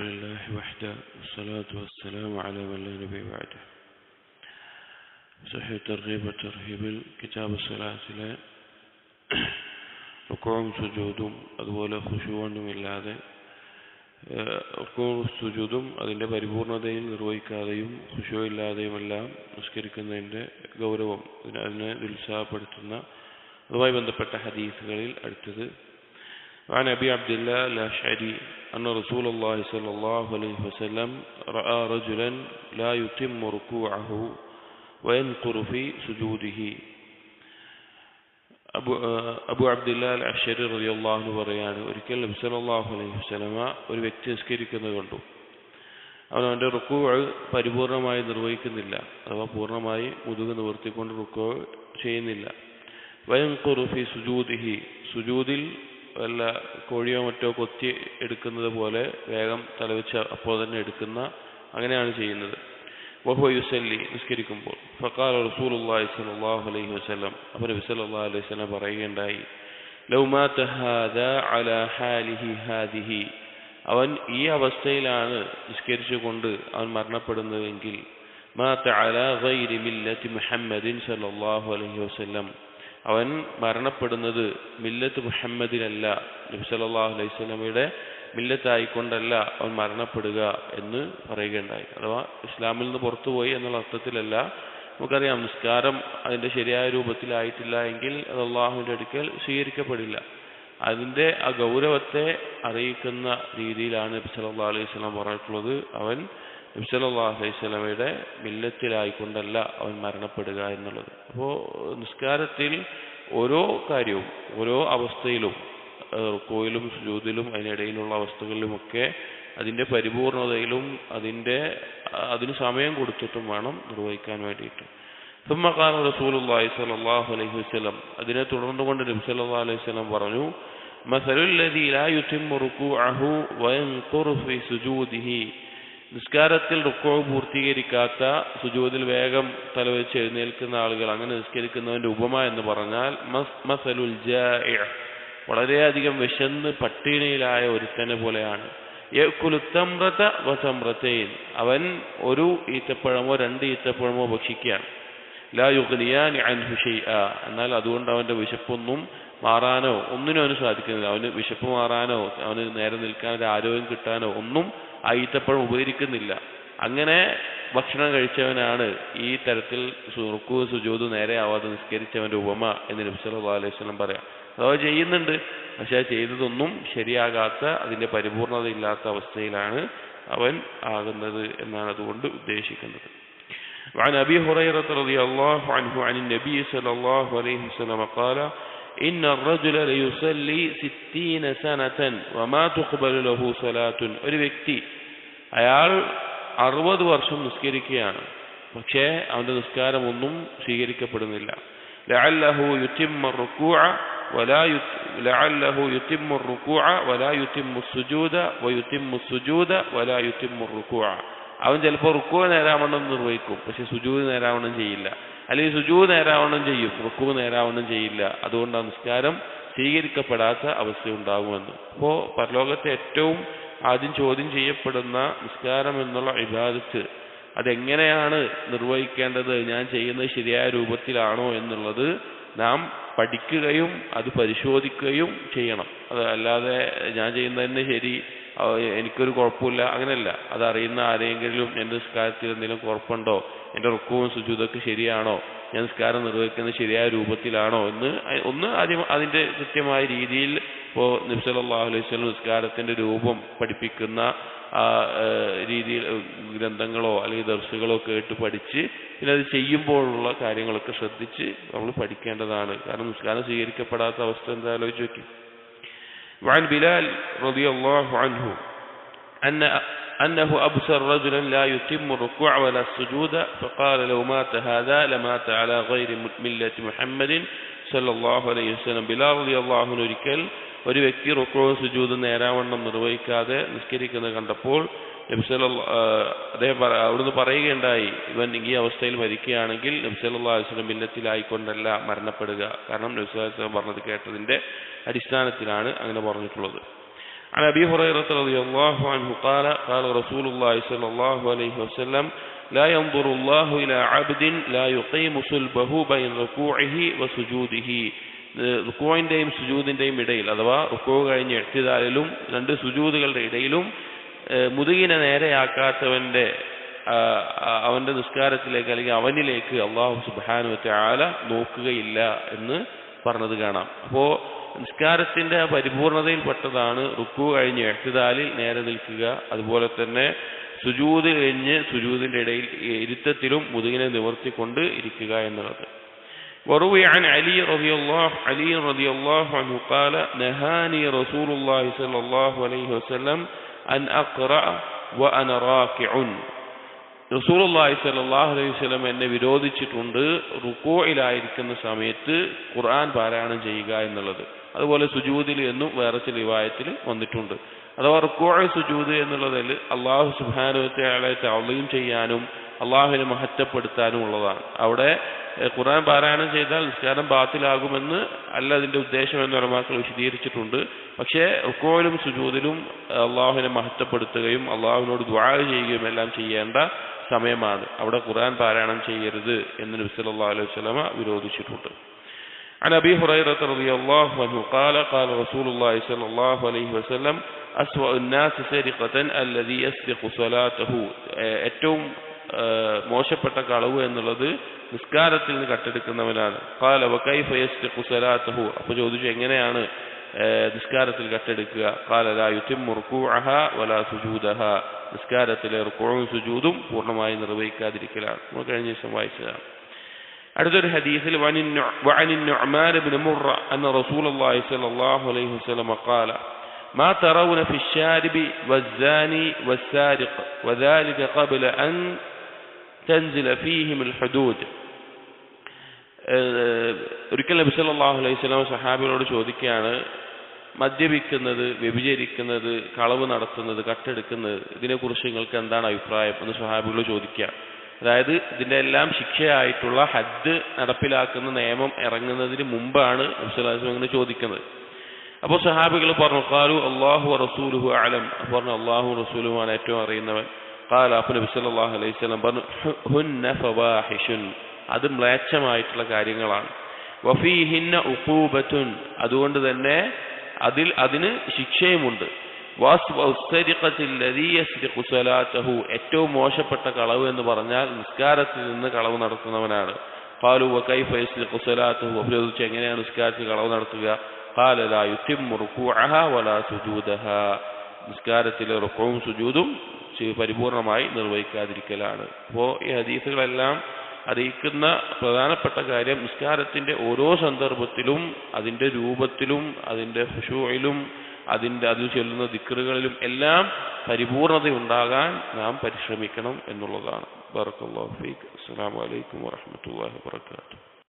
لله وحده والصلاة والسلام على من لا نبي بعده صحيح ترغيب وترهيب കിതാബ് സ്വലാത്തിലെ റുക്കോവും സുജൂതും അതുപോലെ ഖുശുവൊന്നുമില്ലാതെ റുക്കോവും സുജൂതും അതിൻ്റെ പരിപൂർണതയിൽ നിർവഹിക്കാതെയും ഖുശു ഇല്ലാതെയുമെല്ലാം നിസ്കരിക്കുന്നതിൻ്റെ ഗൗരവം അതിനെ നിരുത്സാഹപ്പെടുത്തുന്ന അതുമായി ബന്ധപ്പെട്ട ഹദീസുകളിൽ അടുത്തത് عن أبي عبد الله الأشعري أن رسول الله صلى الله عليه وسلم رأى رجلا لا يتم ركوعه وينقر في سجوده Abu Abu Abdullah al Ashari റളിയല്ലാഹു പറയാണ് ഒരിക്കൽ നബി സല്ലല്ലാഹു അലൈഹി വസല്ലമ ഒരു വ്യക്തി നിസ്കരിക്കുന്നത് കണ്ടു അവൻ അവൻ്റെ റുക്കു പരിപൂർണമായി നിർവഹിക്കുന്നില്ല അഥവാ പൂർണ്ണമായി മുതുക് നിവർത്തിക്കൊണ്ട് റുക്കു ചെയ്യുന്നില്ല വയൻകുറു ഫി സുജൂദിഹി സുജൂദിൽ വല്ല കോഴിയോ മറ്റോ കൊത്തി എടുക്കുന്നത് പോലെ വേഗം തലവെച്ച് അപ്പോൾ തന്നെ എടുക്കുന്ന അങ്ങനെയാണ് ചെയ്യുന്നത്. വഹു യുസല്ലി നിസ്കരിക്കുമ്പോൾ. ഫക്കാൽ റസൂലുള്ളാഹി സ്വല്ലല്ലാഹു അലൈഹി വസ്ലം അപ്പോൾ നബി സല്ലല്ലാഹു അലൈഹി വസ്ലം പറയുകയുണ്ടായി ഹാലിഹി ഹാദിഹി. അവൻ ഈ അവസ്ഥയിലാണ് നിസ്കരിച്ചുകൊണ്ട് അവൻ മരണപ്പെടുന്നതെങ്കിൽ ഗൈരി മുഹമ്മദിൻ സല്ലല്ലാഹു അലൈഹി വസല്ലം. അവൻ മരണപ്പെടുന്നത് മില്ലത്ത് മുഹമ്മദിനല്ല നബി സല്ലല്ലാഹു അലൈഹി വസല്ലമയുടെ മില്ലത്തായിക്കൊണ്ടല്ല അവൻ മരണപ്പെടുക എന്ന് പറയുകയുണ്ടായി. അഥവാ ഇസ്ലാമിൽ നിന്ന് പുറത്തുപോയി എന്നുള്ള അർത്ഥത്തിലല്ല. നമുക്കറിയാം നിസ്കാരം അതിന്റെ ശരിയായ രൂപത്തിലായിട്ടില്ല എങ്കിൽ അത് അള്ളാഹുവിന്റെ അടുക്കൽ സ്വീകരിക്കപ്പെടില്ല. അതിന്റെ ആ ഗൗരവത്തെ അറിയിക്കുന്ന രീതിയിലാണ് നബി സല്ലല്ലാഹു അലൈഹി വസല്ലം പറഞ്ഞിട്ടുള്ളത്. അവൻ നബി സല്ലല്ലാഹു അലൈഹി വസല്ലമയുടെ മില്ലത്തിലായിക്കൊണ്ടല്ല അവൻ മരണപ്പെടുക എന്നുള്ളത് അപ്പോൾ നിസ്കാരത്തിൽ ഓരോ കാര്യവും ഓരോ അവസ്ഥയിലും റുക്കോയിലും സുജൂദിലും അതിനിടയിലുള്ള അവസ്ഥകളിലുമൊക്കെ അതിൻ്റെ പരിപൂർണതയിലും അതിൻ്റെ അതിന് സമയം കൊടുത്തിട്ടും വേണം നിർവഹിക്കാൻ വേണ്ടിയിട്ട് ثم قال رسول الله صلى الله عليه وسلم അതിനെ തുടർന്നുകൊണ്ട് നബി സല്ലല്ലാഹു അലൈഹി വസല്ലം പറഞ്ഞു مثل الذي لا يتم ركوعه وينقر في سجوده നിസ്കാരത്തിൽ റുക്കോ പൂർത്തീകരിക്കാത്ത സുജൂദിൽ വേഗം തലവെച്ച് എഴുന്നേൽക്കുന്ന ആളുകൾ അങ്ങനെ നിസ്കരിക്കുന്നവന്റെ ഉപമ എന്ന് പറഞ്ഞാൽ മസലുൽ വളരെയധികം വിശന്ന് പട്ടിണിയിലായ ഒരുത്തനെ പോലെയാണ്. അവൻ ഒരു ഈത്തപ്പഴമോ രണ്ട് ഈത്തപ്പഴമോ ഭക്ഷിക്കുകയാണ്. എന്നാൽ അതുകൊണ്ട് അവന്റെ വിശപ്പൊന്നും മാറാനോ ഒന്നിനും അവന് സാധിക്കുന്നില്ല അവന് വിശപ്പ് മാറാനോ അവന് നേരെ നിൽക്കാൻ ഒരു ആരോഗ്യം കിട്ടാനോ ഒന്നും ആ ഈത്തപ്പഴം ഉപകരിക്കുന്നില്ല അങ്ങനെ ഭക്ഷണം കഴിച്ചവനാണ് ഈ തരത്തിൽ സുറുക്കു സുജൂത് നേരെ ആവാതെ നിസ്കരിച്ചവന്റെ ഉപമ എന്ന് നബി സല്ലല്ലാഹു അലൈഹി വസല്ലം പറയാം അഥവാ ചെയ്യുന്നുണ്ട് പക്ഷെ ചെയ്തതൊന്നും ശരിയാകാത്ത അതിന്റെ പരിപൂർണത ഇല്ലാത്ത അവസ്ഥയിലാണ് അവൻ ആകുന്നത് എന്നാണ് അതുകൊണ്ട് ഉദ്ദേശിക്കുന്നത് وعن أبي هريرة رضي الله عنه عن النبي صلى الله عليه وسلم قال إن الرجل ليصلي ستين سنة وما تقبل له صلاة ഒരു വ്യക്തി അയാൾ അറുപത് വർഷം നിസ്കരിക്കുകയാണ് പക്ഷേ അവന്റെ നിസ്കാരം ഒന്നും സ്വീകരിക്കപ്പെടുന്നില്ല لعله يتم الركوع ولا يت... لعله يتم الركوع ولا يتم السجود ويتم السجود ولا يتم الركوع അവൻ ചിലപ്പോൾ റുക്കു നേരാവണ്ണം നിർവഹിക്കും പക്ഷെ സുജൂത് നേരാവണ്ണം ചെയ്യില്ല അല്ലെങ്കിൽ സുജു നേരാവണ്ണം ചെയ്യും റുക്കു നേരാവണ്ണം ചെയ്യില്ല. അതുകൊണ്ട് ആ നിസ്കാരം സ്വീകരിക്കപ്പെടാത്ത അവസ്ഥ ഉണ്ടാകുമെന്ന് അപ്പോൾ പരലോകത്തെ ഏറ്റവും ആദ്യം ചോദ്യം ചെയ്യപ്പെടുന്ന നിസ്കാരം എന്നുള്ള ഇബാദത്ത് അതെങ്ങനെയാണ് നിർവഹിക്കേണ്ടത് ഞാൻ ചെയ്യുന്നത് ശരിയായ രൂപത്തിലാണോ എന്നുള്ളത് നാം പഠിക്കുകയും അത് പരിശോധിക്കുകയും ചെയ്യണം. അത് അല്ലാതെ ഞാൻ ചെയ്യുന്നതന്നെ ശരി എനിക്കൊരു കുഴപ്പമില്ല. അങ്ങനെയല്ല. അതറിയുന്ന ആരെങ്കിലും എന്റെ നിസ്കാരത്തിൽ എന്തെങ്കിലും കുഴപ്പമുണ്ടോ? എന്റെ റുക്കവും സുജൂതൊക്കെ ശരിയാണോ? ഞാൻ നിസ്കാരം നിർവഹിക്കുന്നത് ശരിയായ രൂപത്തിലാണോ എന്ന് ഒന്ന് ആദ്യം അതിന്റെ കൃത്യമായ രീതിയിൽ ഇപ്പോൾ നിബ്സലാഹു അലൈഹി സ്വലം നിസ്കാരത്തിന്റെ രൂപം പഠിപ്പിക്കുന്ന ആ രീതിയിൽ ഗ്രന്ഥങ്ങളോ അല്ലെങ്കിൽ ദർശകളോ കേട്ട് പഠിച്ച് പിന്നെ അത് ചെയ്യുമ്പോഴുള്ള കാര്യങ്ങളൊക്കെ ശ്രദ്ധിച്ച് നമ്മൾ പഠിക്കേണ്ടതാണ്. കാരണം നിസ്കാരം സ്വീകരിക്കപ്പെടാത്ത അവസ്ഥ എന്താ ആലോചിച്ച് നോക്കി. وعن بلال رضي الله عنه أن أنه أبصر رجلا لا يتم الركوع ولا السجود فقال لو مات هذا لمات على غير ملة محمد صلى الله عليه وسلم بلال رضي الله عنه ഒരിക്കൽ ഒരു വ്യക്തി റുക്കോ സുജൂത് നേരാവണ്ണം നിർവഹിക്കാതെ നിസ്കരിക്കുന്നത് കണ്ടപ്പോൾ നബ്സല അദ്ദേഹം അവിടുന്ന് പറയുകയുണ്ടായി ഇവൻ ഈ അവസ്ഥയിൽ മരിക്കുകയാണെങ്കിൽ നബ്സല്ലാ വസ്ലം ബില്ലത്തിലായിക്കൊണ്ടല്ല മരണപ്പെടുക കാരണം നബ്സുല്ലാസ്ലം പറഞ്ഞത് കേട്ടതിന്റെ അടിസ്ഥാനത്തിലാണ് അങ്ങനെ പറഞ്ഞിട്ടുള്ളത് عن أبي هريرة رضي الله عنه قال قال رسول الله صلى الله عليه وسلم لا ينظر الله إلى عبد لا يقيم صلبه بين ركوعه وسجوده റുക്കോയിൻ്റെയും സുജൂദിൻ്റെയും ഇടയിൽ അഥവാ റുക്കോ കഴിഞ്ഞ് എഴുത്തിതാലിലും രണ്ട് സുജൂദുകളുടെ ഇടയിലും ഏഹ് മുതുകിനെ നേരെയാക്കാത്തവന്റെ ആ, ആ, അവന്റെ നിസ്കാരത്തിലേക്ക് അല്ലെങ്കിൽ അവനിലേക്ക് അള്ളാഹു സുബാനു ആല നോക്കുകയില്ല എന്ന് പറഞ്ഞത് കാണാം അപ്പോ നിസ്കാരത്തിന്റെ ആ പരിപൂർണതയിൽപ്പെട്ടതാണ് റുക്കു കഴിഞ്ഞ് എഴുത്തിതാലിൽ നേരെ നിൽക്കുക അതുപോലെ തന്നെ സുജൂത് കഴിഞ്ഞ് സുജൂതിന്റെ ഇടയിൽ ഈ ഇരുത്തത്തിലും മുതുകിനെ നിവർത്തിക്കൊണ്ട് ഇരിക്കുക എന്നുള്ളത് وروي عن علي رضي الله علي رضي الله عنه قال نهاني رسول الله صلى الله عليه وسلم أن أقرأ وأنا راكع റസൂലുള്ളാഹി സ്വല്ലല്ലാഹു അലൈഹി വസല്ലം എന്നെ വിരോധിച്ചിട്ടുണ്ട് റുക്കോയിലായിരിക്കുന്ന സമയത്ത് ഖുർആൻ പാരായണം ചെയ്യുക എന്നുള്ളത് അതുപോലെ സുജൂദിൽ എന്നും വേറെ ചില റിവായത്തിൽ വന്നിട്ടുണ്ട്. അഥവാ റുക്കോഴ സുജൂദ് എന്നുള്ളതിൽ അള്ളാഹു സുബ്ഹാനഹു തവളയും ചെയ്യാനും അള്ളാഹുവിനെ മഹത്വപ്പെടുത്താനും ഉള്ളതാണ്. അവിടെ ഖുർആൻ പാരായണം ചെയ്താൽ നിസ്കാരം ബാത്തിലാകുമെന്ന് അല്ല അതിന്റെ ഉദ്ദേശം എന്ന് ഉറമാക്കൾ വിശദീകരിച്ചിട്ടുണ്ട്. പക്ഷേ റുക്കോയിലും സുജൂദിലും അള്ളാഹുവിനെ മഹത്വപ്പെടുത്തുകയും അള്ളാഹുവിനോട് ദ്വാ ചെയ്യുകയും എല്ലാം ചെയ്യേണ്ട സമയമാണ്. അവിടെ ഖുർആൻ പാരായണം ചെയ്യരുത് എന്ന് നബി സല്ലല്ലാഹു അലൈഹി വസല്ലമ വിരോധിച്ചിട്ടുണ്ട്. عن أبي هريرة رضي الله عنه قال قال رسول الله صلى الله عليه وسلم أسوأ الناس سرقة الذي يسرق صلاته ഏഹ് ഏറ്റവും ഏഹ് മോശപ്പെട്ട കളവ് എന്നുള്ളത് നിസ്കാരത്തിൽ നിന്ന് കട്ടെടുക്കുന്നവനാണ് قال وكيف يسرق صلاته അപ്പോൾ ചോദിച്ചു എങ്ങനെയാണ് ഏഹ് നിസ്കാരത്തിൽ കട്ടെടുക്കുക قال لا يتم ركوعها ولا سجودها നിസ്കാരത്തിലെ റുക്കോഴും സുജൂദും പൂർണ്ണമായി നിർവഹിക്കാതിരിക്കലാണ് നമ്മൾ കഴിഞ്ഞ ദിവസം വായിച്ചതാണ് അടുത്തൊരു ഹദീസിൽ وعن النع- وعن النعمان بن مرة أن رسول الله صلى الله عليه وسلم قال ما ترون في الشارب والزاني والسارق وذلك قبل أن تنزل فيهم الحدود ഏഹ് ഒരിക്കൽ നബി സല്ലല്ലാഹു അലൈഹി വസല്ലം സഹാബികളോട് ചോദിക്കുകയാണ് മദ്യപിക്കുന്നത് വ്യഭിചരിക്കുന്നത് കളവ് നടത്തുന്നത് കട്ടെടുക്കുന്നത് ഇതിനെക്കുറിച്ച് നിങ്ങൾക്ക് എന്താണ് അഭിപ്രായം എന്ന് സഹാബികളോട് ചോദിക്കുക അതായത് ഇതിന്റെ എല്ലാം ശിക്ഷയായിട്ടുള്ള ഹജ്ജ് നടപ്പിലാക്കുന്ന നിയമം ഇറങ്ങുന്നതിന് മുമ്പാണ് നബി സല്ലല്ലാഹു അലൈഹി വസല്ലം ഇങ്ങനെ ചോദിക്കുന്നത്. അപ്പോൾ സഹാബികൾ പറഞ്ഞു കാലു അള്ളാഹു റസൂലുഹു അലം. പറഞ്ഞു അള്ളാഹു റസൂലുമാണ് ഏറ്റവും അറിയുന്നവൻ. കാലാഫു നബിസ് നബി സല്ലല്ലാഹു അലൈഹി സ്വലം പറഞ്ഞു "ഹു- ഹുന്ന ഫവാഹിഷുൻ. അത് മ്ലേച്ഛമായിട്ടുള്ള കാര്യങ്ങളാണ്. വഫീഹിന്ന ഉപ്പൂബത്തുൻ അതുകൊണ്ട് തന്നെ അതിൽ അതിന് ശിക്ഷയുമുണ്ട്. ഏറ്റവും മോശപ്പെട്ട കളവ് എന്ന് പറഞ്ഞാൽ നിസ്കാരത്തിൽ നിന്ന് കളവ് നടത്തുന്നവനാണ്. സ്വലാത്തഹു. അപ്പോൾ ചോദിച്ചു എങ്ങനെയാണ് നിസ്കാരത്തിൽ കളവ് നടത്തുക? നിസ്കാരത്തിലെ റുക്കവും സുജൂതും പരിപൂർണമായി നിർവഹിക്കാതിരിക്കലാണ്. അപ്പോൾ ഈ ഹദീസുകളെല്ലാം അറിയിക്കുന്ന പ്രധാനപ്പെട്ട കാര്യം നിസ്കാരത്തിന്റെ ഓരോ സന്ദർഭത്തിലും അതിന്റെ രൂപത്തിലും അതിന്റെ ഹുഷൂയിലും അതിന്റെ അതിൽ ചൊല്ലുന്ന ദിക്കറുകളിലും എല്ലാം പരിപൂർണത ഉണ്ടാകാൻ നാം പരിശ്രമിക്കണം എന്നുള്ളതാണ്. ബറക്കല്ലാഹു ഫീക്ക്. അസ്സലാമു അലൈക്കും വറഹ്മത്തുള്ളാഹി വബറകാതുഹു.